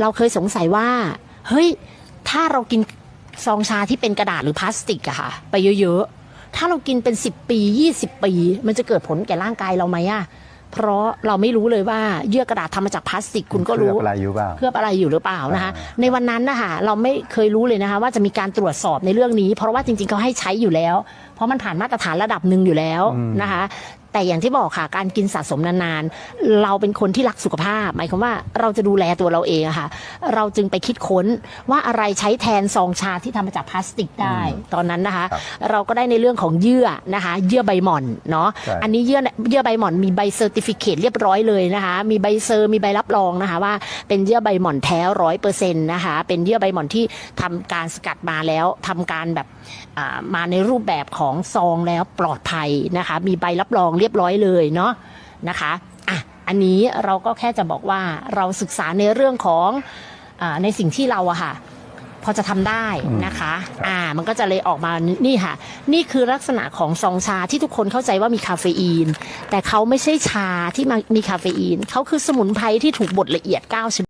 เราเคยสงสัยว่า เฮ้ย ถ้าเรากินซองชาที่เป็นกระดาษหรือพลาสติกอะค่ะ ไปเยอะๆ ถ้าเรากินเป็น 10 ปี 20 ปี มันจะเกิดผลแก่ร่างกายเราไหมอะเพราะเราไม่รู้เลยว่าเยื่อกระดาษทำมาจากพลาสติกคุณก็รู้เคลือบอะไรอยู่เปล่าเคลือบอะไรอยู่หรือเปล่านะคะอ่าในวันนั้นนะคะเราไม่เคยรู้เลยนะคะว่าจะมีการตรวจสอบในเรื่องนี้ เพราะว่าจริงๆเขาให้ใช้อยู่แล้ว เพราะมันผ่านมาตรฐานระดับหนึ่งอยู่แล้วนะคะ แต่อย่างที่บอกค่ะ การกินสะสมนานๆ เราเป็นคนที่รักสุขภาพ หมายความว่าเราจะดูแลตัวเราเองอะค่ะ เราจึงไปคิดค้นว่าอะไรใช้แทนซองชาที่ทำมาจากพลาสติกได้ ตอนนั้นนะคะครับเราก็ได้ในเรื่องของเยื่อนะคะ เยื่อใบหม่อนเนาะใช่ อันนี้เยื่อเยื่อใบหม่อนมีใบเซอร์ติฟิเคตเรียบร้อยเลยนะคะ มีใบเซอร์มีใบรับรองนะคะว่าเป็นเยื่อใบหม่อนแท้ร้อยเปอร์เซ็นต์นะคะ เป็นเยื่อใบหม่อนที่ทำการสกัดมาแล้วทำการแบบอ่ามาในรูปแบบของซองแล้วปลอดภัยนะคะ มีใบรับรองเรียบร้อยเลยเนาะนะคะอะอันนี้เราก็แค่จะบอกว่าเราศึกษาในเรื่องของอาในสิ่งที่เราอะค่ะพอจะทำได้นะคะอ่ามันก็จะเลยออกมานี่ค่ะ นี่คือลักษณะของซองชาที่ทุกคนเข้าใจว่ามีคาเฟอีน แต่เขาไม่ใช่ชาที่มามีคาเฟอีนเขาคือสมุนไพรที่ถูกบดละเอียด90